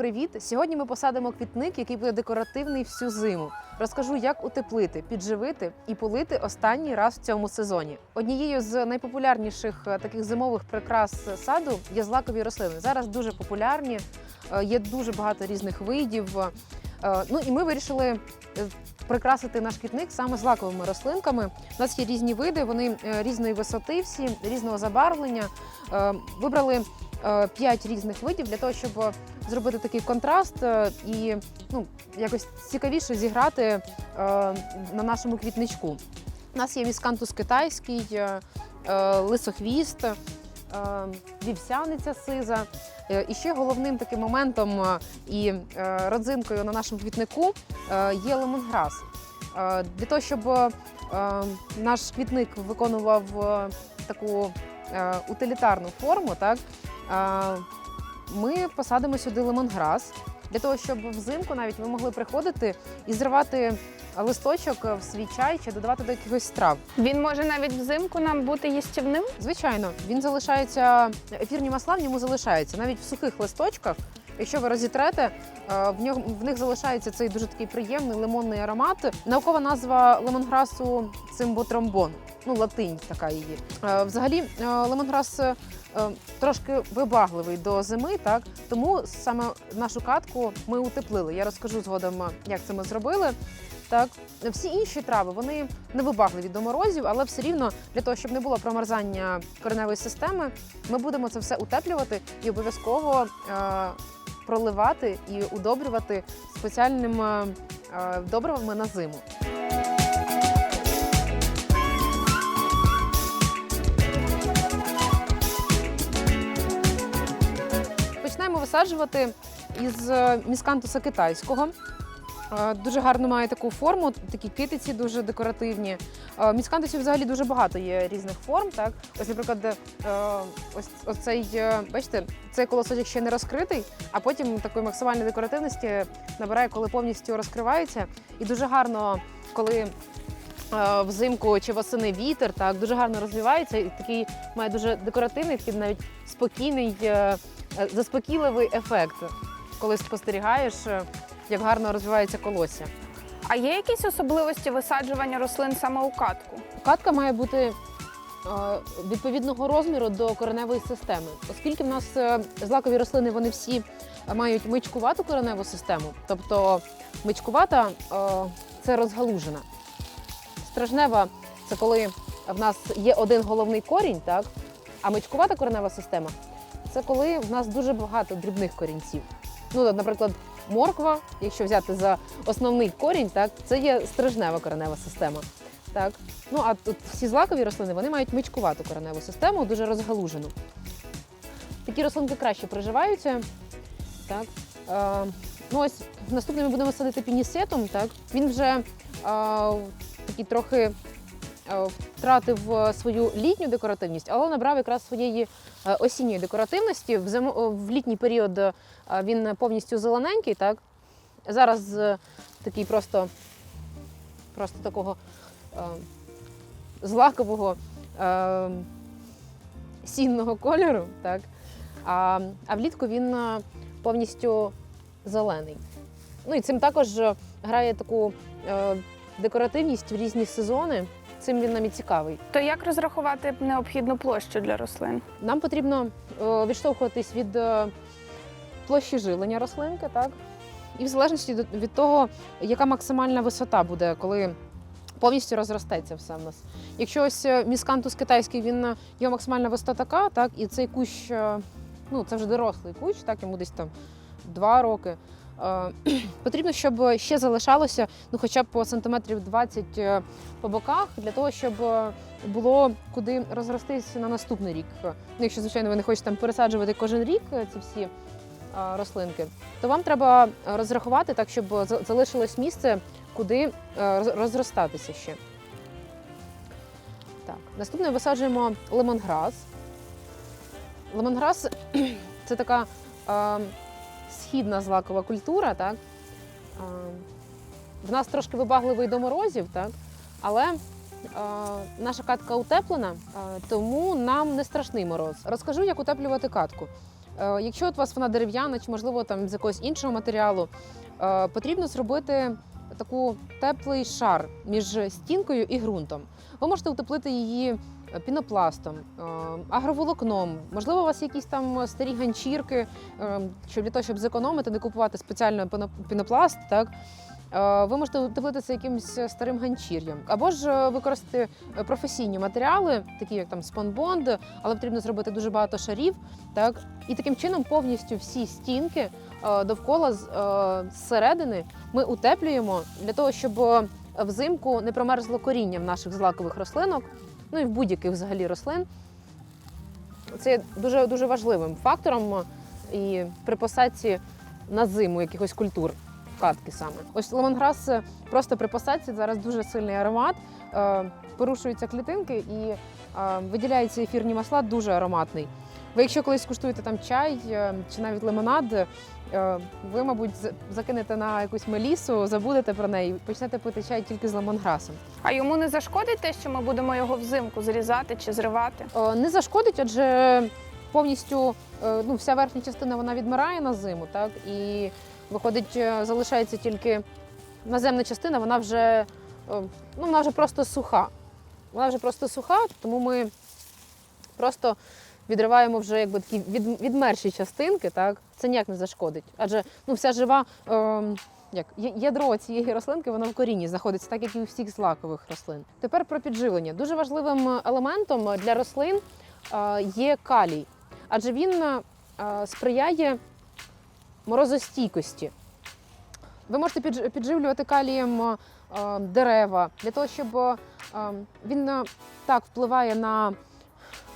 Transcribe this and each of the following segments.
привіт! Сьогодні ми посадимо квітник, який буде декоративний всю зиму. Розкажу, як утеплити, підживити і полити останній раз в цьому сезоні. Однією з найпопулярніших е, таких зимових прикрас саду є злакові рослини. Зараз дуже популярні, е, є дуже багато різних видів. Е, Ну і ми вирішили прикрасити наш квітник саме злаковими рослинками. У нас є різні види, вони різної висоти, всі різного забарвлення. Вибрали п'ять різних видів для того, щоб е, зробити такий контраст е, і ну, якось цікавіше зіграти е, на нашому квітничку. У нас є міскантус китайський, е, е, лисохвіст, е, вівсяниця сиза. Е, І ще головним таким моментом е, і е, родзинкою на нашому квітнику е, є лемонграс. Е, Для того, щоб е, наш квітник виконував е, таку е, утилітарну форму, так, е, ми посадимо сюди лемонграс для того, щоб взимку навіть ви могли приходити і зривати листочок в свій чай чи додавати до якихось страв. Він може навіть взимку нам бути їстівним. Звичайно, він залишається, ефірні масла в ньому залишаються навіть в сухих листочках. Якщо ви розітрете, е, в нього в них залишається цей дуже такий приємний лимонний аромат. Наукова назва лемонграсу цимботромбон. Ну, латинь така її. Е, Взагалі, е, лемонграс е, трошки вибагливий до зими, так тому саме нашу катку ми утеплили. Я розкажу згодом, як це ми зробили. Так, всі інші трави вони не вибагливі до морозів, але все рівно для того, щоб не було промерзання кореневої системи, ми будемо це все утеплювати і обов'язково е, проливати і удобрювати спеціальними е, добривами на зиму. Висаджувати із е, міскантуса китайського. Е, Дуже гарно має таку форму, такі китиці дуже декоративні. Е, Міскантусів взагалі дуже багато є різних форм. Так? Ось, наприклад, ось, ось цей, е, бачите, цей колосочок ще не розкритий, а потім такої максимальної декоративності набирає, коли повністю розкривається. І дуже гарно, коли взимку чи восени вітер, так дуже гарно розвивається і такий має дуже декоративний, такий навіть спокійний, заспокійливий ефект, коли спостерігаєш, е, як гарно розвивається колосся. А є якісь особливості висаджування рослин саме у катку? Катка має бути е, відповідного розміру до кореневої системи, оскільки в нас е, злакові рослини вони всі мають мичкувату кореневу систему, тобто мичкувата е, це розгалужена. Стражнева це коли в нас є один головний корінь, так? а мичкувата коренева система це коли в нас дуже багато дрібних корінців. Ну, наприклад, морква, якщо взяти за основний корінь, так, це є стражнева коренева система. Так. Ну а тут всі злакові рослини вони мають мичкувату кореневу систему, дуже розгалужену. Такі рослинки краще приживаються. Так. Е, ну ось наступним ми будемо садити пінісетом. Так. Він вже е, такий трохи втратив е, свою літню декоративність, але набрав якраз своєї е, осінньої декоративності. В, зимо, в літній період е, він повністю зелененький. Так. Зараз е, такий просто, просто такого е, злакового е, сінного кольору, так? А, а влітку він е, повністю зелений. Ну і цим також е, грає таку е, декоративність в різні сезони. Цим він нам і цікавий. То як розрахувати необхідну площу для рослин? Нам потрібно е, відштовхуватись від е, площі жилення рослинки, так? І в залежності від того, яка максимальна висота буде, коли повністю розростеться все в нас. Якщо ось е, міскантус китайський, він його максимальна висота така, так, і цей кущ, ну це вже дорослий кущ, так, йому десь там два роки. Е, Потрібно, щоб ще залишалося ну, хоча б по сантиметрів 20 е, по боках, для того, щоб е, було куди розростись на наступний рік. Ну, якщо, звичайно, ви не хочете там пересаджувати кожен рік ці всі рослинки, то вам треба розрахувати так, щоб залишилось місце, куди розростатися ще. Так, наступне висаджуємо лемонграс. Лемонграс це така східна злакова культура, так? В нас трошки вибагливий до морозів, так? але наша катка утеплена, тому нам не страшний мороз. Розкажу, як утеплювати катку. Якщо от у вас вона дерев'яна, чи можливо там з якогось іншого матеріалу, потрібно зробити таку теплий шар між стінкою і ґрунтом. Ви можете утеплити її пінопластом, е, агроволокном. Можливо, у вас якісь там старі ганчірки, е, щоб для того, щоб зекономити, не купувати спеціально пінопласт, так. е, Ви можете утеплити якимось старим ганчір'ям, або ж використати професійні матеріали, такі як там спонбонд, але потрібно зробити дуже багато шарів, так і таким чином повністю всі стінки довкола зсередини ми утеплюємо для того, щоб взимку не промерзло коріння в наших злакових рослинок, ну і в будь-яких взагалі рослин. Це є дуже дуже важливим фактором і при посадці на зиму якихось культур. Катки саме. Ось лемонграс е, просто при посадці зараз дуже сильний аромат, е, порушуються клітинки і е, виділяються ефірні масла дуже ароматний. Ви, якщо колись куштуєте там чай чи навіть лимонад, ви, мабуть, закинете на якусь мелісу, забудете про неї, почнете пити чай тільки з лемонграсом. А йому не зашкодить те, що ми будемо його взимку зрізати чи зривати? Не зашкодить, адже повністю ну, вся верхня частина вона відмирає на зиму, так і виходить, е, залишається тільки наземна частина, вона вже е, ну, вона вже просто суха. Вона вже просто суха, тому ми просто відриваємо вже якби такі від, відмерші частинки, так це ніяк не зашкодить. Адже ну, вся жива. Е, як ядро цієї рослинки воно в корінні знаходиться, так як і у всіх злакових рослин. Тепер про підживлення. Дуже важливим елементом для рослин е, є калій, адже він сприяє морозостійкості. Ви можете підживлювати калієм е, дерева для того, щоб е, він е, так впливає на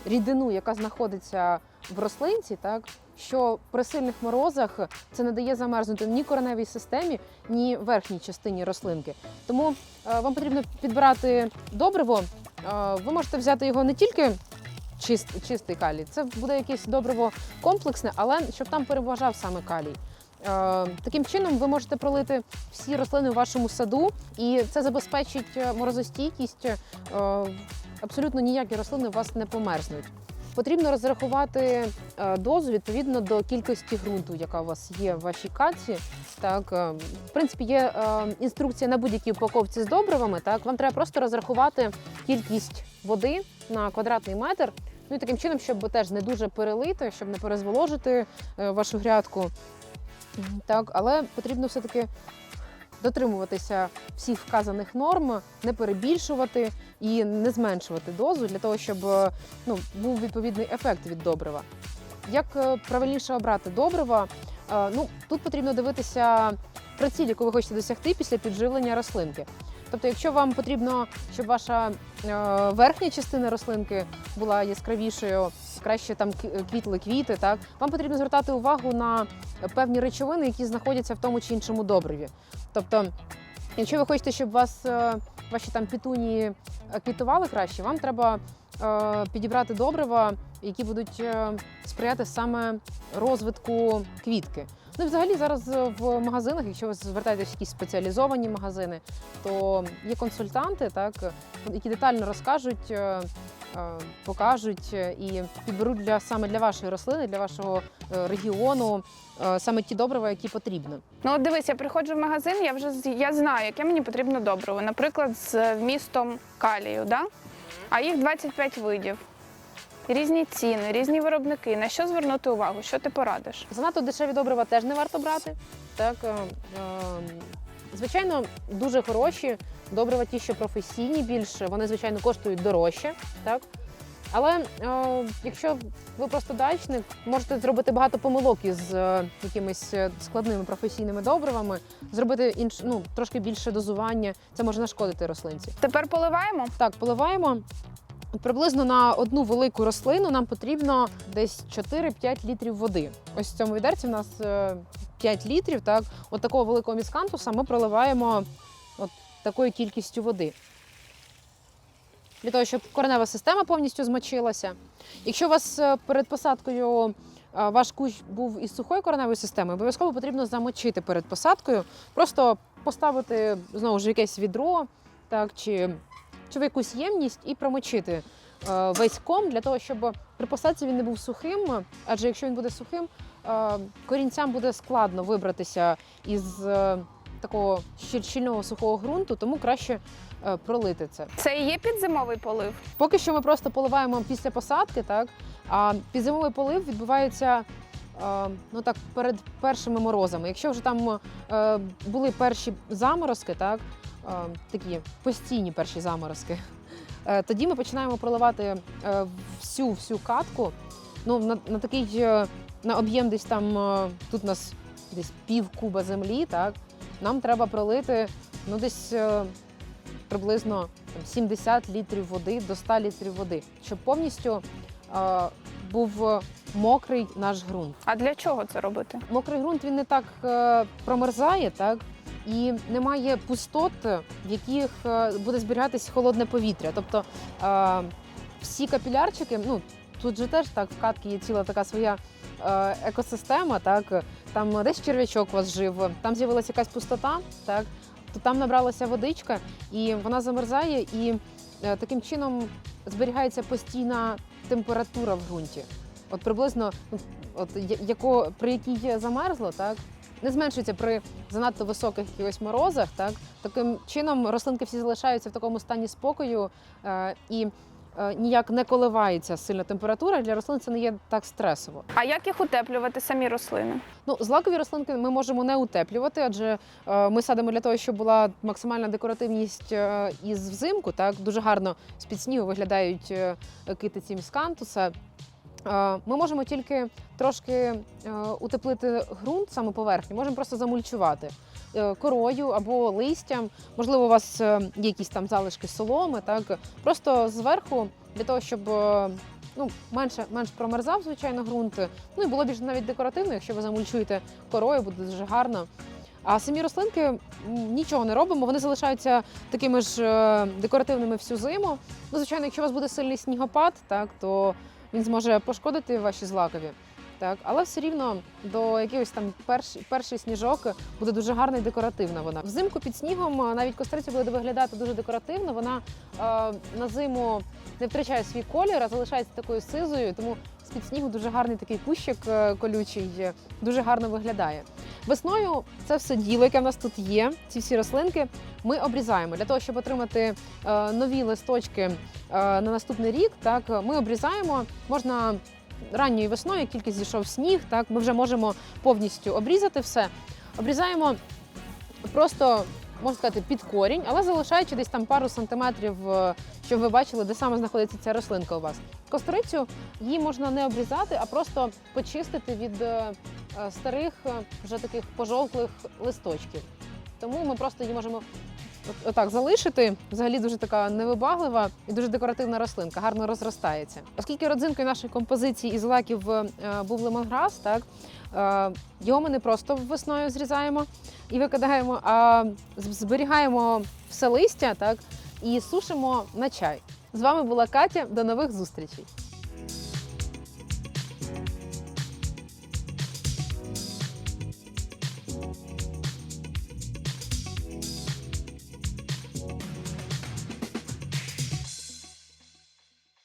рідину, яка знаходиться в рослинці, так що при сильних морозах це не дає замерзнути ні кореневій системі, ні верхній частині рослинки. Тому вам потрібно підбирати добриво. Ви можете взяти його не тільки чист, чистий калій, це буде якесь добриво комплексне, але щоб там переважав саме калій. Е, Таким чином ви можете пролити всі рослини у вашому саду, і це забезпечить морозостійкість. Е, Абсолютно ніякі рослини у вас не померзнуть. Потрібно розрахувати е, дозу відповідно до кількості ґрунту, яка у вас є в вашій каці. Так, е, в принципі, є е, інструкція на будь-якій упаковці з добривами. Так, вам треба просто розрахувати кількість води на квадратний метр. Ну і таким чином, щоб теж не дуже перелити, щоб не перезволожити вашу грядку. Так, але потрібно все-таки дотримуватися всіх вказаних норм, не перебільшувати і не зменшувати дозу для того, щоб е, ну, був відповідний ефект від добрива. Як е, правильніше обрати добрива? Е, Ну, тут потрібно дивитися про ціль, яку ви хочете досягти після підживлення рослинки. Тобто, якщо вам потрібно, щоб ваша е, верхня частина рослинки була яскравішою, краще там квітли квіти, так вам потрібно звертати увагу на певні речовини, які знаходяться в тому чи іншому добриві. Тобто, якщо ви хочете, щоб вас е, ваші там пітунії е, квітували краще, вам треба е, підібрати добрива, які будуть е, сприяти саме розвитку квітки. Ну і взагалі зараз в магазинах, якщо ви звертаєтесь в якісь спеціалізовані магазини, то є консультанти, так які детально розкажуть. Е, Покажуть е, і підберуть для саме для вашої рослини, для вашого е, регіону саме ті добрива, які потрібно. Ну, от дивись, я приходжу в магазин, я вже я знаю, яке мені потрібно добриво. Наприклад, з вмістом калію, да? а їх 25 видів. Різні ціни, різні виробники. На що звернути увагу? Що ти порадиш? Занадто дешеві добрива теж не варто брати. Так, звичайно, дуже хороші добрива, ті, що професійні більше, вони, звичайно, коштують дорожче. Так? Але е, якщо ви просто дачник, можете зробити багато помилок із е, якимись е, складними професійними добривами, зробити інш, ну, трошки більше дозування, це може нашкодити рослинці. Тепер поливаємо. Так, поливаємо. Приблизно на одну велику рослину нам потрібно десь 4-5 літрів води. Ось в цьому відерці в нас е, 5 літрів. Так, от такого великого міскантуса ми проливаємо от такою кількістю води. Для того, щоб коренева система повністю змочилася. Якщо у вас е, перед посадкою е, ваш кущ був із сухою кореневою системою, обов'язково потрібно замочити перед посадкою, просто поставити знову ж якесь відро, так, чи, чи в якусь ємність і промочити е, весь ком для того, щоб при посадці він не був сухим. Адже якщо він буде сухим, корінцям буде складно вибратися із е, такого щільного сухого ґрунту, тому краще е, пролити це. Це і є підзимовий полив. Поки що ми просто поливаємо після посадки, так а підзимовий полив відбувається е, ну так перед першими морозами. Якщо вже там е, були перші заморозки, так е, такі постійні перші заморозки, е, тоді ми починаємо проливати е, всю всю катку. Ну на, на такий е, на об'єм десь там е, тут у нас десь пів куба землі, так нам треба пролити ну десь. е, приблизно 70 літрів води до 100 літрів води, щоб повністю е, був мокрий наш ґрунт. А для чого це робити? Мокрий ґрунт він не так е, промерзає, так і немає пустот, в яких е, буде зберігатись холодне повітря. Тобто е, всі капілярчики, ну тут же теж так в катки є ціла така своя екосистема, так там десь черв'ячок вас жив, там з'явилася якась пустота, так то там набралася водичка, і вона замерзає, і е, таким чином зберігається постійна температура в ґрунті. От приблизно, ну, от яко, при якій замерзло, так не зменшується при занадто високих якихось морозах. Так таким чином рослинки всі залишаються в такому стані спокою е, і е, ніяк не коливається сильна температура. Для рослин це не є так стресово. А як їх утеплювати самі рослини? Ну, злакові рослинки ми можемо не утеплювати, адже е, ми садимо для того, щоб була максимальна декоративність е, із взимку. Так дуже гарно з під снігу виглядають е, китиці міскантуса. Е, Ми можемо тільки трошки е, утеплити ґрунт, саме поверхню, можемо просто замульчувати е, корою або листям. Можливо, у вас е, є якісь там залишки соломи, так просто зверху для того, щоб е, ну, менше, менш промерзав, звичайно, ґрунт. Ну і було більш навіть декоративно, якщо ви замульчуєте корою, буде дуже гарно. А самі рослинки нічого не робимо, вони залишаються такими ж е, декоративними всю зиму. Ну, звичайно, якщо у вас буде сильний снігопад, так то він зможе пошкодити ваші злакові. Так, але все рівно до якихось там перший, перший сніжок буде дуже гарна і декоративна вона. Взимку під снігом навіть костриця буде виглядати дуже декоративно. Вона е, на зиму не втрачає свій колір, а залишається такою сизою, тому з-під снігу дуже гарний такий кущик е, колючий, е, дуже гарно виглядає. Весною це все діло, яке в нас тут є, ці всі рослинки, ми обрізаємо для того, щоб отримати е, нові листочки на наступний рік. Так ми обрізаємо. Можна ранньою весною, як тільки зійшов сніг, так ми вже можемо повністю обрізати все. Обрізаємо просто. Можна сказати, під корінь, але залишаючи десь там пару сантиметрів, е, щоб ви бачили, де саме знаходиться ця рослинка у вас. Кострицю її можна не обрізати, а просто почистити від е, е, старих, вже таких пожовклих листочків. Тому ми просто її можемо отак залишити. Взагалі дуже така невибаглива і дуже декоративна рослинка, гарно розростається. Оскільки родзинкою нашої композиції із лаків е, був лемонграс, так е, його ми не просто весною зрізаємо і викидаємо, а зберігаємо все листя, так і сушимо на чай. З вами була Катя. До нових зустрічей.